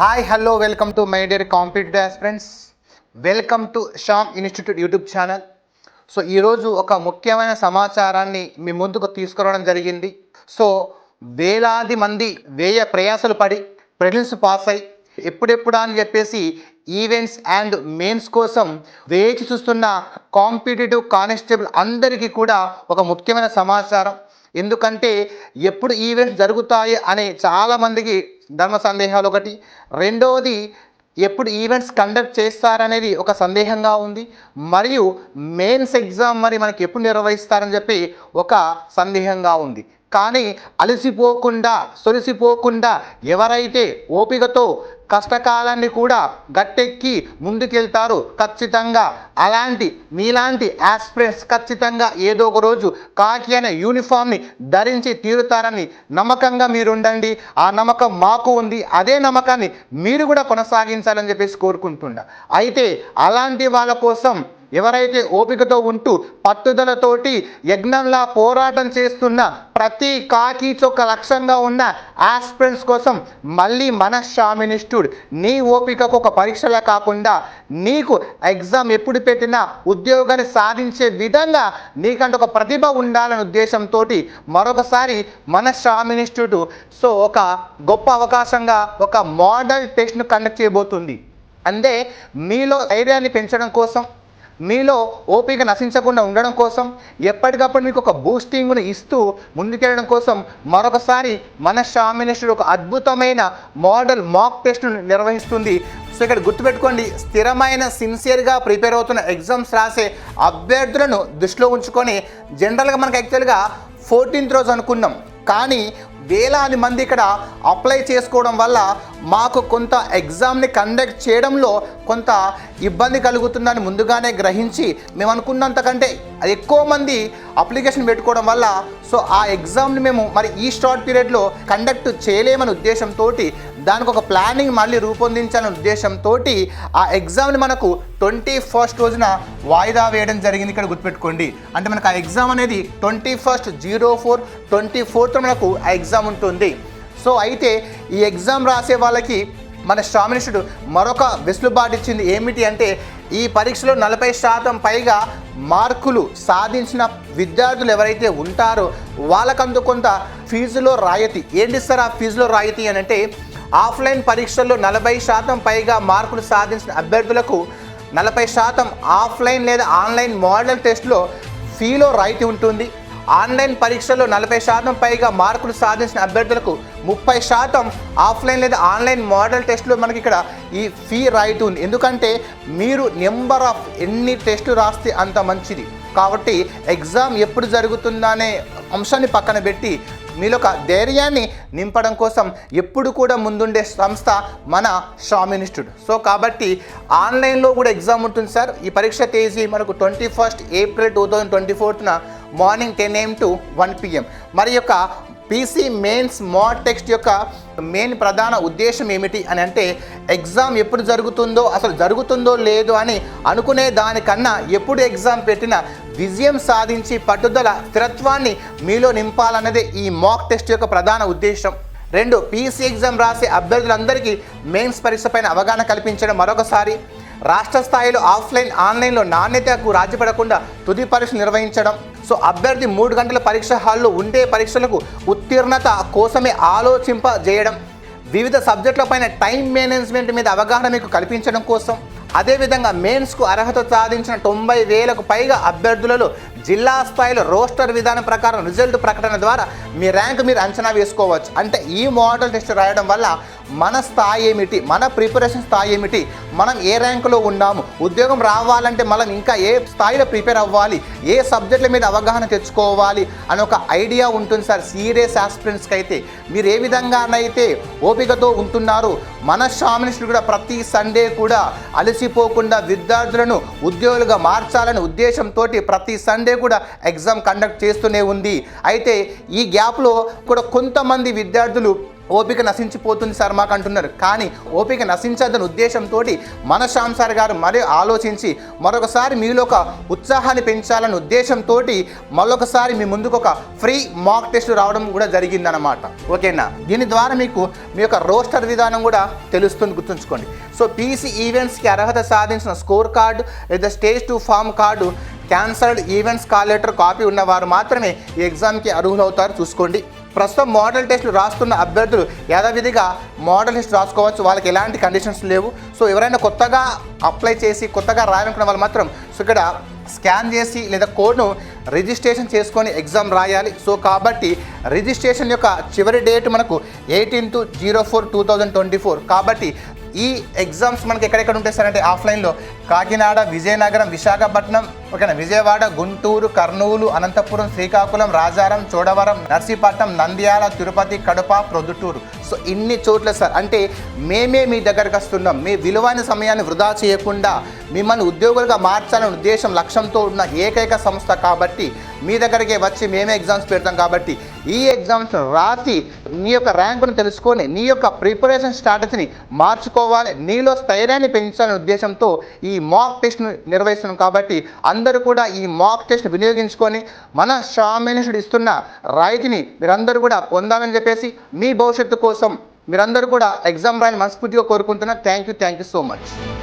Hi hello welcome to my dear competitive aspirants welcome to Sham institute YouTube channel so ఈరోజు ఒక ముఖ్యమైన సమాచారాన్ని మీ ముందుకు తీసుకురావడం జరిగింది. సో వేలాది మంది వేయ ప్రయాసలు పడి ప్రిలిమ్స్ పాస్ అయి ఎప్పుడెప్పుడా అని చెప్పేసి ఈవెంట్స్ అండ్ మెయిన్స్ కోసం వేచి చూస్తున్న కాంపిటేటివ్ కానిస్టేబుల్ అందరికీ కూడా ఒక ముఖ్యమైన సమాచారం. ఎందుకంటే ఎప్పుడు ఈవెంట్స్ జరుగుతాయి అనే చాలామందికి ధర్మ సందేహాలు ఒకటి. రెండవది ఎప్పుడు ఈవెంట్స్ కండక్ట్ చేస్తారనేది ఒక సందేహంగా ఉంది. మరియు మెయిన్స్ ఎగ్జామ్ మరి మనకి ఎప్పుడు నిర్వహిస్తారని చెప్పి ఒక సందేహంగా ఉంది. కానీ అలసిపోకుండా సొలిసిపోకుండా ఎవరైతే ఓపికతో కష్టకాలాన్ని కూడా గట్టెక్కి ముందుకెళ్తారు ఖచ్చితంగా అలాంటి మీలాంటి ఆస్పిరెంట్స్ ఖచ్చితంగా ఏదో ఒక రోజు కాకి అనే యూనిఫామ్ని ధరించి తీరుతారని నమ్మకంగా మీరు ఉండండి ఆ నమ్మకం మాకు ఉంది. అదే నమ్మకాన్ని మీరు కూడా కొనసాగించాలని చెప్పేసి కోరుకుంటున్నా. అయితే అలాంటి వాళ్ళ కోసం ఎవరైతే ఓపికతో ఉంటూ పట్టుదలతోటి యజ్ఞంలా పోరాటం చేస్తున్న ప్రతి కాకి చొక్క లక్ష్యంగా ఉన్న ఆస్పిరెంట్స్ కోసం మళ్ళీ మన నీ ఓపికకు ఒక పరీక్షలా కాకుండా నీకు ఎగ్జామ్ ఎప్పుడు పెట్టినా ఉద్యోగాన్ని సాధించే విధంగా నీకంటే ఒక ప్రతిభ ఉండాలనే ఉద్దేశంతో మరొకసారి మన సో ఒక గొప్ప అవకాశంగా ఒక మోడల్ టెస్ట్ను కండక్ట్ చేయబోతుంది. అంటే మీలో ధైర్యాన్ని పెంచడం కోసం మీలో ఓపిక నశించకుండా ఉండడం కోసం ఎప్పటికప్పుడు మీకు ఒక బూస్టింగ్ను ఇస్తూ ముందుకెళ్ళడం కోసం మరొకసారి మన షామినిస్టర్ ఒక అద్భుతమైన మోడల్ మాక్ టెస్ట్ను నిర్వహిస్తుంది. సో ఇక్కడ గుర్తుపెట్టుకోండి స్థిరమైన సిన్సియర్గా ప్రిపేర్ అవుతున్న ఎగ్జామ్స్ రాసే అభ్యర్థులను దృష్టిలో ఉంచుకొని జనరల్గా మనకు యాక్చువల్గా ఫోర్టీన్త్ రోజు అనుకున్నాం. కానీ వేలాది మంది ఇక్కడ అప్లై చేసుకోవడం వల్ల మాకు కొంత ఎగ్జామ్ని కండక్ట్ చేయడంలో కొంత ఇబ్బంది కలుగుతుందని ముందుగానే గ్రహించి మేము అనుకున్నంతకంటే ఎక్కువ మంది అప్లికేషన్ పెట్టుకోవడం వల్ల సో ఆ ఎగ్జామ్ని మేము మరి ఈ షార్ట్ పీరియడ్లో కండక్ట్ చేయలేమనే ఉద్దేశంతో దానికి ఒక ప్లానింగ్ మళ్ళీ రూపొందించాలనే ఉద్దేశంతో ఆ ఎగ్జామ్ని మనకు ట్వంటీ ఫస్ట్ రోజున వాయిదా వేయడం జరిగింది ఇక్కడ గుర్తుపెట్టుకోండి. అంటే మనకు ఆ ఎగ్జామ్ అనేది twenty first zero four twenty fourth మనకు ఆ ఎగ్జామ్ ఉంటుంది. సో అయితే ఈ ఎగ్జామ్ రాసే వాళ్ళకి మన స్టామినిస్టుడు మరొక వెసులుబాటు ఇచ్చింది ఏమిటి అంటే ఈ పరీక్షలో నలభై శాతం పైగా మార్కులు సాధించిన విద్యార్థులు ఎవరైతే ఉంటారో వాళ్ళకందు కొంత ఫీజులో రాయితీ. ఏంటి సార్ ఆ ఫీజులో రాయితీ అని అంటే ఆఫ్లైన్ పరీక్షల్లో నలభై శాతం పైగా మార్కులు సాధించిన అభ్యర్థులకు నలభై శాతం ఆఫ్లైన్ లేదా ఆన్లైన్ మోడల్ టెస్ట్లో ఫీలో రాయితీ ఉంటుంది. ఆన్లైన్ పరీక్షల్లో నలభై శాతం పైగా మార్కులు సాధించిన అభ్యర్థులకు ముప్పై శాతం ఆఫ్లైన్ లేదా ఆన్లైన్ మోడల్ టెస్ట్లో మనకి ఇక్కడ ఈ ఫీ రైట్ ఉంది. ఎందుకంటే మీరు నెంబర్ ఆఫ్ ఎన్ని టెస్టులు రాస్తే అంత మంచిది. కాబట్టి ఎగ్జామ్ ఎప్పుడు జరుగుతుందనే అంశాన్ని పక్కన పెట్టి మీలో ఒక ధైర్యాన్ని నింపడం కోసం ఎప్పుడు కూడా ముందుండే సంస్థ మన షామ్ ఇన్స్టిట్యూట్ సో కాబట్టి ఆన్లైన్లో కూడా ఎగ్జామ్ ఉంటుంది సార్. ఈ పరీక్ష తేదీ మనకు twenty first April two thousand twenty ఫోర్త్న morning ten AM to one PM. మరి యొక్క పీసీ మెయిన్స్ మోడ్ టెక్స్ట్ యొక్క మెయిన్ ప్రధాన ఉద్దేశం ఏమిటి అని అంటే ఎగ్జామ్ ఎప్పుడు జరుగుతుందో అసలు జరుగుతుందో లేదో అని అనుకునే దానికన్నా ఎప్పుడు ఎగ్జామ్ పెట్టినా విజయం సాధించి పట్టుదల స్థిరత్వాన్ని మీలో నింపాలన్నదే ఈ మాక్ టెస్ట్ యొక్క ప్రధాన ఉద్దేశం. రెండు పీసీ ఎగ్జామ్ రాసే అభ్యర్థులందరికీ మెయిన్స్ పరీక్ష పైన అవగాహన కల్పించడం మరొకసారి. రాష్ట్ర స్థాయిలో ఆఫ్లైన్ ఆన్లైన్లో నాణ్యతకు రాజీపడకుండా తుది పరీక్ష నిర్వహించడం. సో అభ్యర్థి మూడు గంటల పరీక్ష హాల్లో ఉండే పరీక్షలకు ఉత్తీర్ణత కోసమే ఆలోచింపజేయడం వివిధ సబ్జెక్టులపైన టైం మేనేజ్మెంట్ మీద అవగాహన మీకు కల్పించడం కోసం అదేవిధంగా మెయిన్స్కు అర్హత సాధించిన తొంభై వేలకు పైగా అభ్యర్థులలో జిల్లా స్థాయిలో రోస్టర్ విధానం ప్రకారం రిజల్ట్ ప్రకటన ద్వారా మీ ర్యాంక్ మీరు అంచనా వేసుకోవచ్చు. అంటే ఈ మోడల్ టెస్ట్ రాయడం వల్ల మన స్థాయి ఏమిటి? మన ప్రిపరేషన్ స్థాయి ఏమిటి? మనం ఏ ర్యాంకులో ఉన్నాము? ఉద్యోగం రావాలంటే మనం ఇంకా ఏ స్థాయిలో ప్రిపేర్ అవ్వాలి? ఏ సబ్జెక్టుల మీద అవగాహన తెచ్చుకోవాలి? అని ఒక ఐడియా ఉంటుంది సార్. సీరియస్ ఆస్పిరెంట్స్కి అయితే. మీరు ఏ విధంగానైతే ఓపికతో ఉంటున్నారు మన షామినిస్టులు కూడా ప్రతి సండే కూడా అలసిపోకుండా విద్యార్థులను ఉద్యోగులుగా మార్చాలనే ఉద్దేశంతో ప్రతి సండే కూడా ఎగ్జామ్ కండక్ట్ చేస్తూనే ఉంది. అయితే ఈ గ్యాప్లో కూడా కొంతమంది విద్యార్థులు ఓపిక నశించిపోతుంది సార్ మాకు అంటున్నారు కానీ ఓపిక నశించదని ఉద్దేశంతో మన శ్యామ్ సార్ గారు మరీ ఆలోచించి మరొకసారి మీలో ఒక ఉత్సాహాన్ని పెంచాలనే ఉద్దేశంతో మరొకసారి మీ ముందుకు ఒక ఫ్రీ మాక్ టెస్ట్ రావడం కూడా జరిగిందనమాట ఓకేనా? దీని ద్వారా మీకు మీ యొక్క రోస్టర్ విధానం కూడా తెలుస్తుంది గుర్తుంచుకోండి. సో పీసీ ఈవెంట్స్కి అర్హత సాధించిన స్కోర్ కార్డు లేదా stage two form card క్యాన్సర్డ్ events call letter copy ఉన్నవారు మాత్రమే ఈ ఎగ్జామ్కి అర్హులవుతారు. చూసుకోండి. ప్రస్తుతం మోడల్ టెస్టులు రాస్తున్న అభ్యర్థులు యథావిధిగా మోడల్ టెస్ట్ రాసుకోవచ్చు. వాళ్ళకి ఎలాంటి కండిషన్స్ లేవు. సో ఎవరైనా కొత్తగా అప్లై చేసి కొత్తగా రాయాలనుకున్న వాళ్ళు మాత్రం సో ఇక్కడ స్కాన్ చేసి లేదా కోడ్ను రిజిస్ట్రేషన్ చేసుకొని ఎగ్జామ్ రాయాలి. సో కాబట్టి రిజిస్ట్రేషన్ యొక్క చివరి డేట్ మనకు eighteenth zero four two thousand twenty four కాబట్టి ఈ ఎగ్జామ్స్ మనకి ఎక్కడెక్కడ ఉంటాయి సార్? అంటే ఆఫ్లైన్లో కాకినాడ విజయనగరం విశాఖపట్నం ఓకేనా విజయవాడ గుంటూరు కర్నూలు అనంతపురం శ్రీకాకుళం రాజారం చోడవరం నర్సీపట్నం నంద్యాల తిరుపతి కడప ప్రొద్దుటూరు. సో ఇన్ని చోట్ల సార్ అంటే మేమే మీ దగ్గరకు వస్తున్నాం. మీ విలువైన సమయాన్ని వృధా చేయకుండా మిమ్మల్ని ఉద్యోగులుగా మార్చాలనే ఉద్దేశం లక్ష్యంతో ఉన్న ఏకైక సంస్థ కాబట్టి మీ దగ్గరికి వచ్చి మేమే ఎగ్జామ్స్ పెడతాం కాబట్టి ఈ ఎగ్జామ్స్ రాసి నీ యొక్క ర్యాంకును తెలుసుకొని నీ యొక్క ప్రిపరేషన్ స్ట్రాటజీని మార్చుకోవాలి నీలో స్థైర్యాన్ని పెంచాలనే ఉద్దేశంతో ఈ మాక్ టెస్ట్ను నిర్వహిస్తున్నాం కాబట్టి అందరూ కూడా ఈ మాక్ టెస్ట్ వినియోగించుకొని మన షామినిస్టుడు ఇస్తున్న రాయితీని మీరందరూ కూడా పొందామని చెప్పేసి మీ భవిష్యత్తు కోసం మీరందరూ కూడా ఎగ్జామ్ రాయని మనస్ఫూర్తిగా కోరుకుంటున్నా. Thank you thank you so much